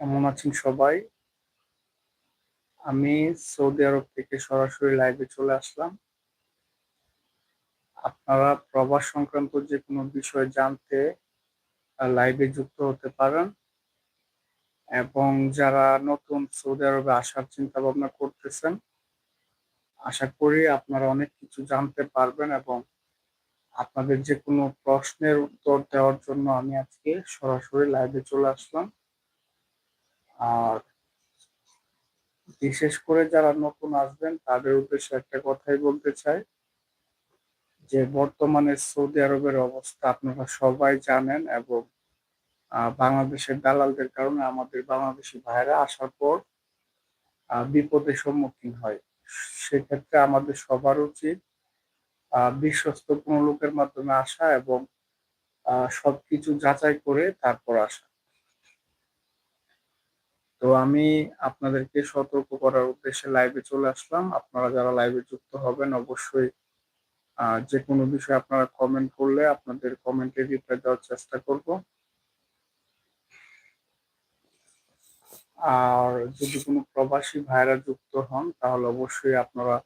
কেমন আছেন সবাই? আমি সৌদি আরব থেকে সরাসরি লাইভে চলে আসলাম। আপনারা প্রবাস সংক্রান্ত যে কোনো বিষয় জানতে লাইভে যুক্ত হতে পারেন। এবং যারা নতুন সৌদি আরবে আসার চিন্তা ভাবনা করতেছেন, আশা করি আপনারা অনেক কিছু জানতে পারবেন এবং আপনাদের যে কোনো প্রশ্নের উত্তর দেওয়ার জন্য আমি আজকে সরাসরি লাইভে চলে আসলাম। আর বিশেষ করে যারা নতুন আসবেন, তাদের উদ্দেশ্যে একটা কথাই বলতে চাই যে, বর্তমানে সৌদি আরবের অবস্থা আপনারা সবাই জানেন এবং বাংলাদেশের দালালদের কারণে আমাদের বাংলাদেশি ভাইরা আসার পর বিপদের সম্মুখীন হয়। সেক্ষেত্রে আমাদের সবার উচিত বিশ্বস্ত কোনো লোকের মাধ্যমে আসা এবং সবকিছু যাচাই করে তারপর আসা। তো আমি আপনাদেরকে সতর্ক করার উদ্দেশ্যে লাইভে চলে আসলাম। আপনারা যারা লাইভে যুক্ত হবেন, অবশ্যই যে কোনো বিষয়ে আপনারা কমেন্ট করলে আপনাদের কমেন্টে রিপ্লাই দেওয়ার চেষ্টা করব। আর যদি কোনো প্রবাসী ভাইরা যুক্ত হন, তাহলে অবশ্যই আপনারা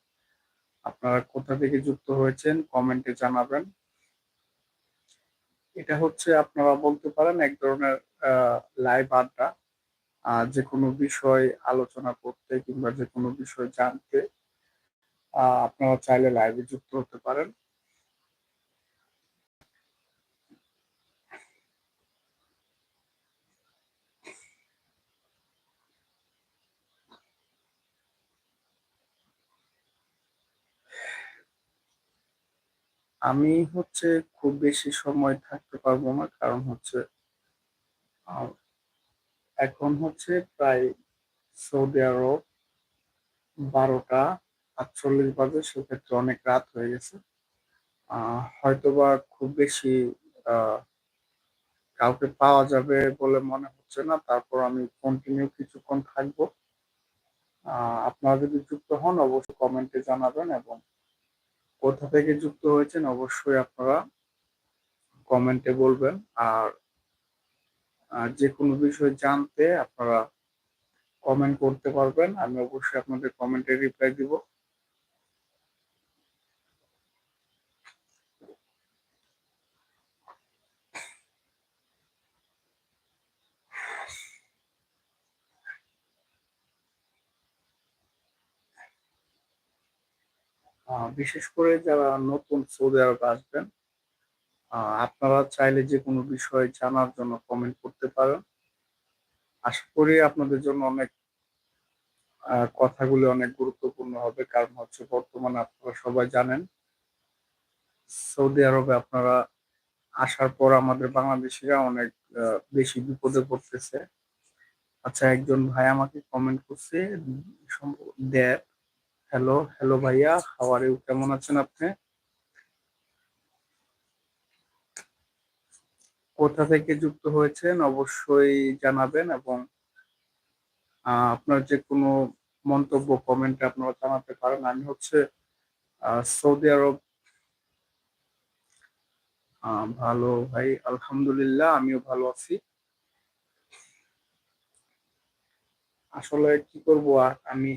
আপনারা কোথা থেকে যুক্ত হয়েছেন কমেন্টে জানাবেন। এটা হচ্ছে, আপনারা বলতে পারেন, এক ধরনের লাইভ আড্ডা। যে কোনো বিষয় আলোচনা করতে কিংবা যে কোনো বিষয় জানতে আপনারা চাইলে লাইভে যুক্ত হতে পারেন। আমি হচ্ছে খুব বেশি সময় থাকতে পারব না, কারণ হচ্ছে এখন হচ্ছে প্রায় সৌদি আরব বারোটা আটচল্লিশ বাজে, সেক্ষেত্রে অনেক রাত হয়ে গেছে। হয়তোবা খুব বেশি কাউকে পাওয়া যাবে বলে মনে হচ্ছে না। তারপর আমি কন্টিনিউ কিছুক্ষণ থাকব। আপনারা যদি যুক্ত হন, অবশ্যই কমেন্টে জানাবেন এবং কোথা থেকে যুক্ত হয়েছেন, অবশ্যই আপনারা কমেন্টে বলবেন। আর যে কোনো বিষয় জানতে আপনারা কমেন্ট করতে পারবেন। আমি অবশ্যই আপনাদের কমেন্টে রিপ্লাই দিব। বিশেষ করে যারা নতুন সৌদি আরব আসবেন আপনারা চাইলে যে কোনো বিষয় জানার জন্য কমেন্ট করতে পারেন। আশা করি আপনাদের জন্য অনেক কথাগুলি অনেক গুরুত্বপূর্ণ হবে, কারণ হচ্ছে বর্তমানে আপনারা সবাই জানেন, সৌদি আরবে আপনারা আসার পর আমাদের বাংলাদেশিরা অনেক বেশি বিপদে পড়তেছে। আচ্ছা একজন ভাই আমাকে কমেন্ট করছে দেব হ্যালো হ্যালো ভাইয়া হাওয়ার কেমন আছেন আপনি? কোথা থেকে যুক্ত হয়েছেন অবশ্যই জানাবেন এবং আপনার যে কোনো মন্তব্য কমেন্টে আপনারা জানাতে পারেন। আমি হচ্ছে সৌদি আরব ভালো ভাই, আলহামদুলিল্লাহ, আমিও ভালো আছি। আসলে কি করব আর, আমি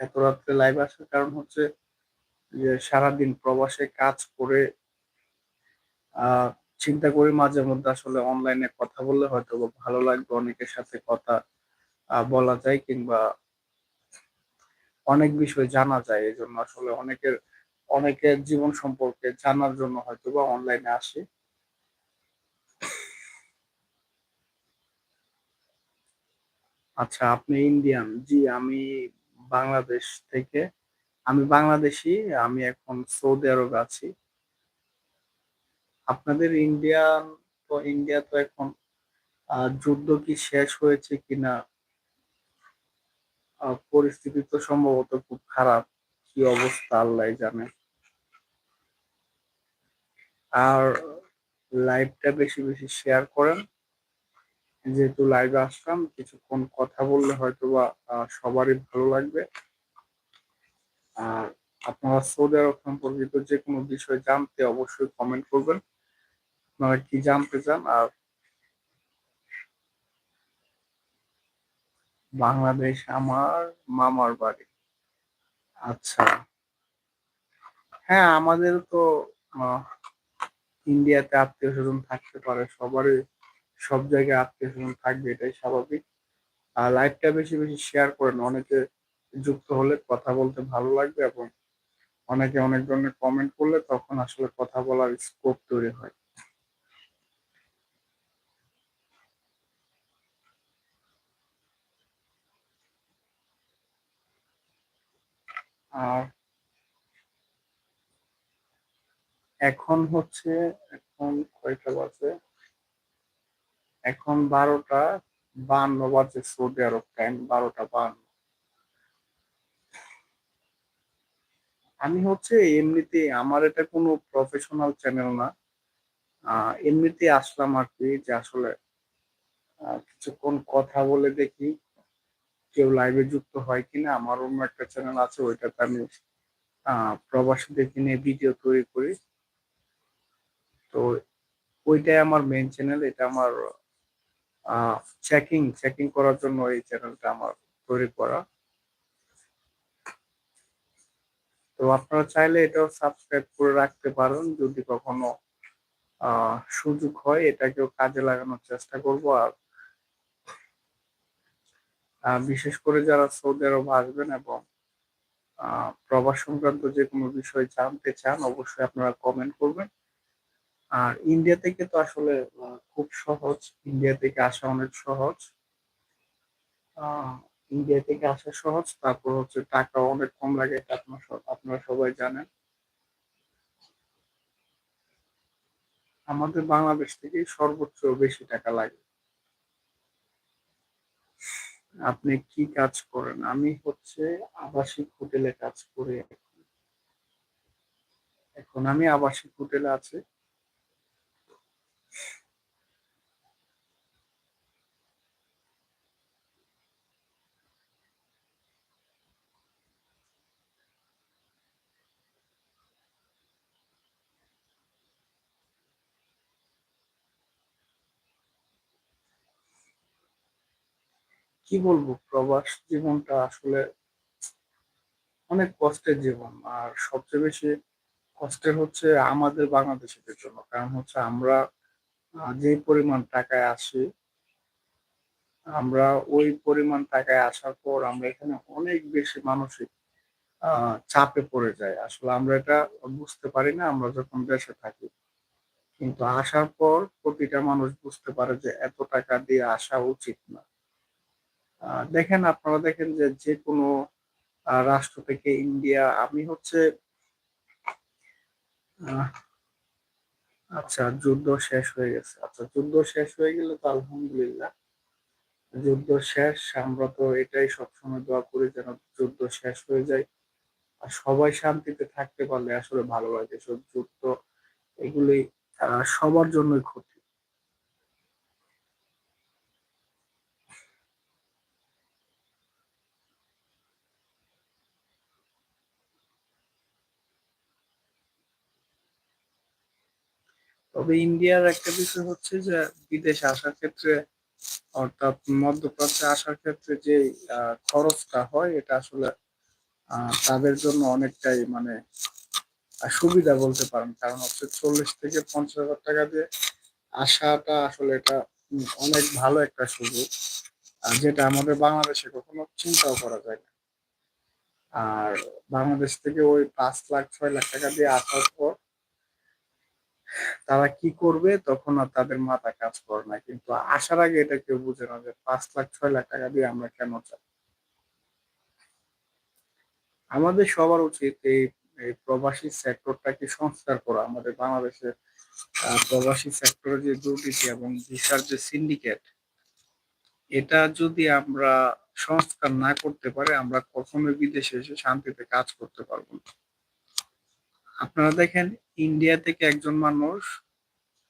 এত রাত্রে লাইভ আসার কারণ হচ্ছে যে সারাদিন প্রবাসে কাজ করে চিন্তা করি মাঝে মধ্যে আসলে অনলাইনে কথা বললে হয়তো ভালো লাগবে অনেকের সাথে কথা বলা যায় কিংবা অনেক বিষয় জানা যায়। এই জন্য আসলে অনেকের অনেকের জীবন সম্পর্কে জানার জন্য হয়তো বা অনলাইনে আসে। আচ্ছা আপনি ইন্ডিয়ান জি, আমি বাংলাদেশ থেকে। আমি বাংলাদেশি, আমি এখন সৌদি আরবে আছি। আপনাদের ইন্ডিয়ান তো ইন্ডিয়া তো এখন যুদ্ধ কি শেষ হয়েছে কিনা পরিস্থিতি তো সম্ভবত খুব খারাপ। কি অবস্থা আল্লাহ জানে। আর লাইভটা বেশি বেশি শেয়ার করেন। যেহেতু লাইভে আসলাম, কিছুক্ষণ কথা বললে হয়তো বা সবারই ভালো লাগবে। আর আপনারা সৌদি আরব সম্পর্কিত যে কোনো বিষয় জানতে অবশ্যই কমেন্ট করবেন। আপনারা কি জানতে চান? আর বাংলাদেশ আমার মামার বাড়ি। আচ্ছা। হ্যাঁ আমাদের তো ইন্ডিয়াতে আত্মীয় স্বজন থাকতে পারে। সবারই, সব জায়গায় আত্মীয় স্বজন থাকবে, এটাই স্বাভাবিক। আর লাইভটা বেশি বেশি শেয়ার করেন। অনেকে যুক্ত হলে কথা বলতে ভালো লাগবে এবং অনেকে অনেক ধরনের কমেন্ট করলে তখন আসলে কথা বলার স্কোপ তৈরি হয়। আর এখন হচ্ছে, এখন কয়টা বাজে? এখন বারোটা বান্ন বাজে সৌদি আরব টাইম বারোটা বান্ন। আমি হচ্ছে এমনিতে আমার এটা কোনো প্রফেশনাল চ্যানেল না। এমনিতে আসলাম আর কি যে আসলে কিছুক্ষণ কথা বলে দেখি কেউ লাইভে যুক্ত হয় কিনা। আমার অন্য একটা চ্যানেল আছে, ওইটাতে আমি প্রবাসীদেরকে নিয়ে ভিডিও তৈরি করি। তো ওইটাই আমার মেন চ্যানেল এটা আমার চেকিং চেকিং করার জন্য এই চ্যানেলটা আমার তৈরি করা। তো আপনারা চাইলে এটাও সাবস্ক্রাইব করে রাখতে পারেন যদি কখনো সুযোগ হয়, এটাকেও কাজে লাগানোর চেষ্টা করব। আর বিশেষ করে যারা সৌদি আরব আসবেন এবং প্রবাস সংক্রান্ত যে কোনো বিষয় জানতে চান, অবশ্যই আপনারা কমেন্ট করবেন। আর ইন্ডিয়া থেকে তো আসলে খুব সহজ। ইন্ডিয়া থেকে আসা অনেক সহজ। ইন্ডিয়া থেকে আসা সহজ, তারপর হচ্ছে টাকা অনেক কম লাগে আপনার আপনারা সবাই জানেন। আমাদের বাংলাদেশ থেকে সর্বোচ্চ বেশি টাকা লাগে। আপনি কি কাজ করেন? আমি হচ্ছে আবাসিক হোটেলে কাজ করি। এখন আমি আবাসিক হোটেলে আছি। কি বলব? প্রবাস জীবনটা আসলে অনেক কষ্টের জীবন। আর সবচেয়ে বেশি কষ্টের হচ্ছে আমাদের বাংলাদেশিদের জন্য। কারণ হচ্ছে আমরা যে পরিমাণ টাকায় আসি, আমরা ওই পরিমাণ টাকায় আসার পর আমরা এখানে অনেক বেশি মানসিক চাপে পড়ে যায় আসলে আমরা এটা বুঝতে পারি না, আমরা যখন দেশে থাকি। কিন্তু আসার পর প্রতিটা মানুষ বুঝতে পারে যে এত টাকা দিয়ে আসা উচিত না। দেখেন, আপনারা দেখেন যে যে কোনো রাষ্ট্র থেকে ইন্ডিয়া, আমি হচ্ছে আচ্ছা যুদ্ধ শেষ হয়ে গেছে। আচ্ছা যুদ্ধ শেষ হয়ে গেলে তো আলহামদুলিল্লাহ। যুদ্ধ শেষ, আমরা তো এটাই সবসময় দোয়া করি যেন যুদ্ধ শেষ হয়ে যায়। আর সবাই শান্তিতে থাকতে পারলে আসলে ভালো লাগে। সব যুদ্ধ, এগুলি সবার জন্যই ক্ষতি। তবে ইন্ডিয়ার একটা বিষয় হচ্ছে যে, বিদেশে আসার ক্ষেত্রে অর্থাৎ মধ্যপ্রাচ্যে আসার ক্ষেত্রে যে খরচটা হয়, এটা আসলে তাদের জন্য অনেকটাই মানে সুবিধা বলতে পারেন। কারণ হচ্ছে চল্লিশ থেকে পঞ্চাশ হাজার টাকা দিয়ে আসাটা আসলে এটা অনেক ভালো একটা সুযোগ আর যেটা আমাদের বাংলাদেশে কখনো চিন্তাও করা যায় না। আর বাংলাদেশ থেকে ওই পাঁচ লাখ, ছয় লাখ টাকা দিয়ে আসার পর তারা কি করবে তখন আর তাদের মাথা কাজ করে না। কিন্তু আসার আগে এটা কেউ বুঝে না যে পাঁচ লাখ, ছয় লাখ টাকা দিয়ে আমরা কেন চাই? আমাদের সবার উচিত এই প্রবাসী সেক্টরটাকে সংস্কার করা। আমাদের বাংলাদেশের প্রবাসী সেক্টরের যে দুর্নীতি এবং ভিসার যে সিন্ডিকেট এটা যদি আমরা সংস্কার না করতে পারে, আমরা কখনোই বিদেশে এসে শান্তিতে কাজ করতে পারব না। আপনারা দেখেন ইন্ডিয়া থেকে একজন মানুষ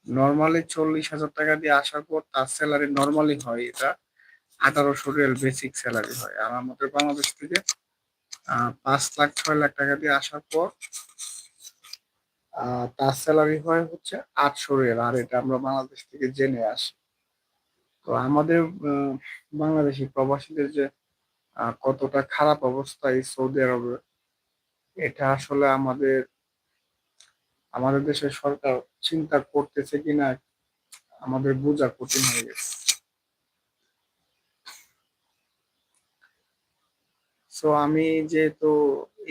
নর্মালি চল্লিশ হাজার টাকা দিয়ে আসার পর তার স্যালারি নর্মালি হয় এটা আঠারোশো রিয়াল বেসিক স্যালারি হয়। আর আমাদের বাংলাদেশ থেকে পাঁচ লাখ, ছয় লাখ টাকা দিয়ে আসার পর তার স্যালারি হয় হচ্ছে আটশো রিয়াল আর এটা আমরা বাংলাদেশ থেকে জেনে আসি। তো আমাদের বাংলাদেশি প্রবাসীদের যে কতটা খারাপ অবস্থা এই সৌদি আরবে, এটা আসলে আমাদের আমাদের দেশের সরকার চিন্তা করতেছে কিনা, আমাদের বোঝা কঠিন হয়ে গেছে। সো আমি যেহেতু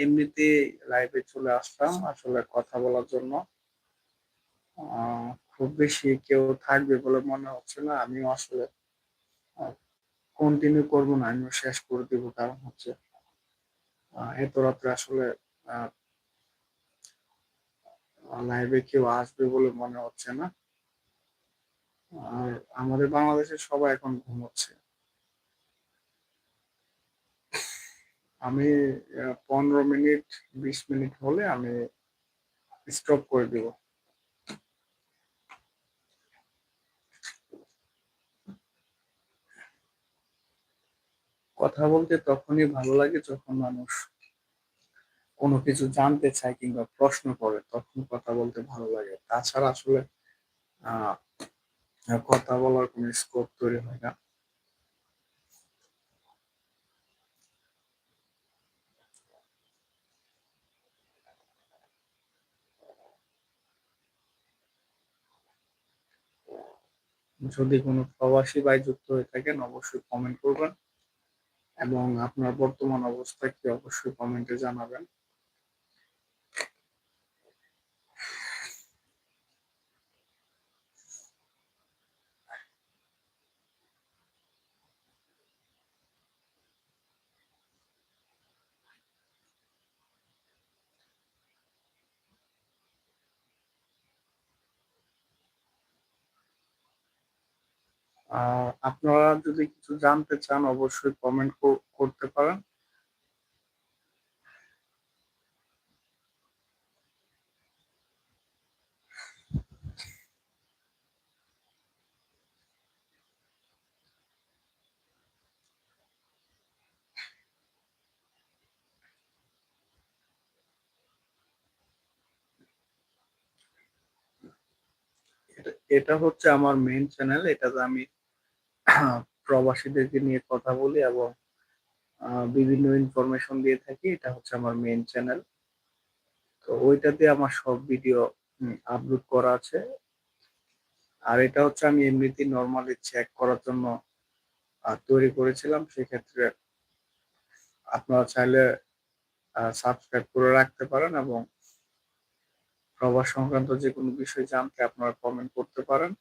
এমনিতে লাইভে চলে আসলাম, আসলে কথা বলার জন্য খুব বেশি কেউ থাকবে বলে মনে হচ্ছে না। আমিও আসলে কন্টিনিউ করব না, আমিও শেষ করে দিব। কারণ হচ্ছে এত রাত্রে আসলে লাইভে কেউ আসবে বলে মনে হচ্ছে না। আর আমাদের বাংলাদেশের সবাই এখন ঘুমোচ্ছে। আমি পনেরো মিনিট, বিশ মিনিট হলে আমি স্টপ করে দিব। কথা বলতে তখনই ভালো লাগে যখন মানুষ কোনো কিছু জানতে চায় কিংবা প্রশ্ন করে, তখন কথা বলতে ভালো লাগে। তাছাড়া আসলে কথা বলার কোনো স্কোপ তৈরি হয় না। যদি কোনো প্রবাসী ভাই যুক্ত হয়ে থাকেন, অবশ্যই কমেন্ট করবেন। এবং আপনার বর্তমান অবস্থা কি, অবশ্যই কমেন্টে জানাবেন। আপনারা যদি কিছু জানতে চান, অবশ্যই কমেন্ট করতে পারেন। এটা হচ্ছে আমার মেইন চ্যানেল এটাতে আমি প্রবাসীদেরকে নিয়ে কথা বলি এবং বিভিন্ন ইনফরমেশন দিয়ে থাকি। এটা হচ্ছে আমার মেইন চ্যানেল তো ওইটাতে আমার সব ভিডিও আপলোড করা আছে। আর এটা হচ্ছে আমি এমনিতেই নর্মালি চেক করার জন্য তৈরি করেছিলাম। সেক্ষেত্রে আপনারা চাইলে সাবস্ক্রাইব করে রাখতে পারেন এবং প্রবাস সংক্রান্ত যে কোনো বিষয় জানতে আপনারা কমেন্ট করতে পারেন।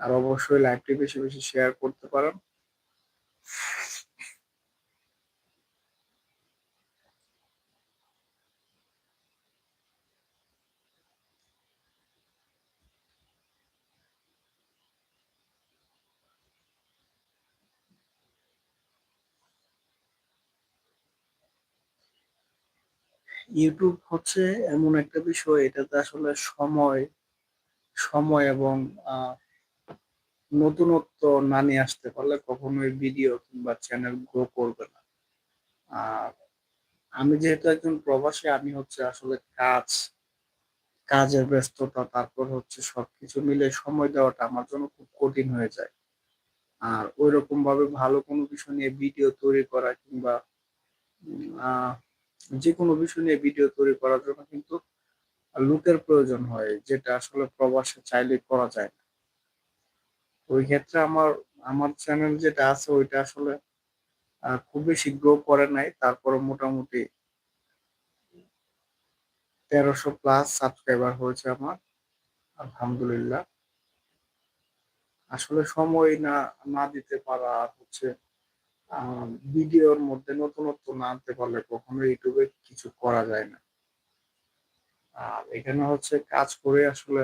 আর অবশ্যই লাইভটি বেশি বেশি শেয়ার করতে পারেন ইউটিউব হচ্ছে এমন একটা বিষয়, এটাতে আসলে সময় সময় এবং নতুনত্ব না নিয়ে আসতে পারলে কখনোই ভিডিও কিংবা চ্যানেল গ্রো করবে না। আর আমি যেহেতু একজন প্রবাসী, আমি হচ্ছে আসলে কাজ, কাজের ব্যস্ততা, তারপর হচ্ছে সবকিছু মিলে সময় দেওয়াটা আমার জন্য খুব কঠিন হয়ে যায়। আর ওই রকম ভাবে ভালো কোনো বিষয় নিয়ে ভিডিও তৈরি করা কিংবা যে কোনো বিষয় নিয়ে ভিডিও তৈরি করার জন্য কিন্তু লুকের প্রয়োজন হয়, যেটা আসলে প্রবাসে চাইলে করা যায় না। ওই ক্ষেত্রে আমার আমার চ্যানেল যেটা আছে ওইটা আসলে খুব বেশি গ্রো করে নাই। তারপরে মোটামুটি তেরোশো প্লাস সাবস্ক্রাইবার হয়েছে আমার। আলহামদুলিল্লাহ। আসলে সময় না না দিতে পারা আর হচ্ছে ভিডিওর মধ্যে নতুনত্ব না আনতে পারলে কখনো ইউটিউবে কিছু করা যায় না। আর এখানে হচ্ছে কাজ করে আসলে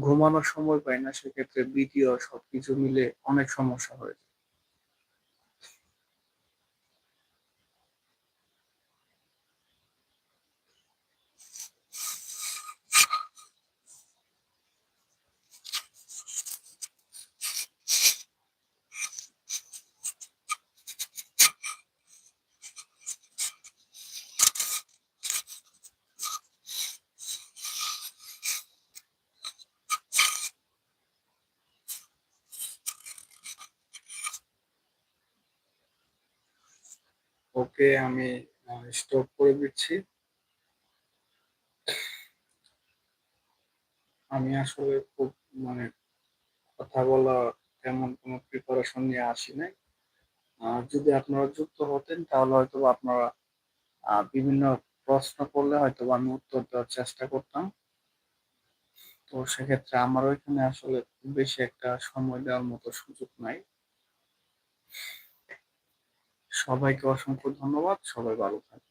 ঘুমানোর সময় পাই না সেক্ষেত্রে ভিডিও সবকিছু মিলে অনেক সমস্যা হয়ে ওকে আমি স্টপ করে দিচ্ছি। আমি আসলে খুব মানে কথা বলা তেমন কোনো প্রিপারেশন নিয়ে আসি নাই। আহ, যদি আপনারা যুক্ত হতেন তাহলে হয়তো আপনারা বিভিন্ন প্রশ্ন করলে হয়তো আমি উত্তর দেওয়ার চেষ্টা করতাম। তো সেক্ষেত্রে আমারও এখানে আসলে বেশি একটা সময় দেওয়ার মতো সুযোগ নাই। সবাইকে অসংখ্য ধন্যবাদ সবাই ভালো থাকবেন।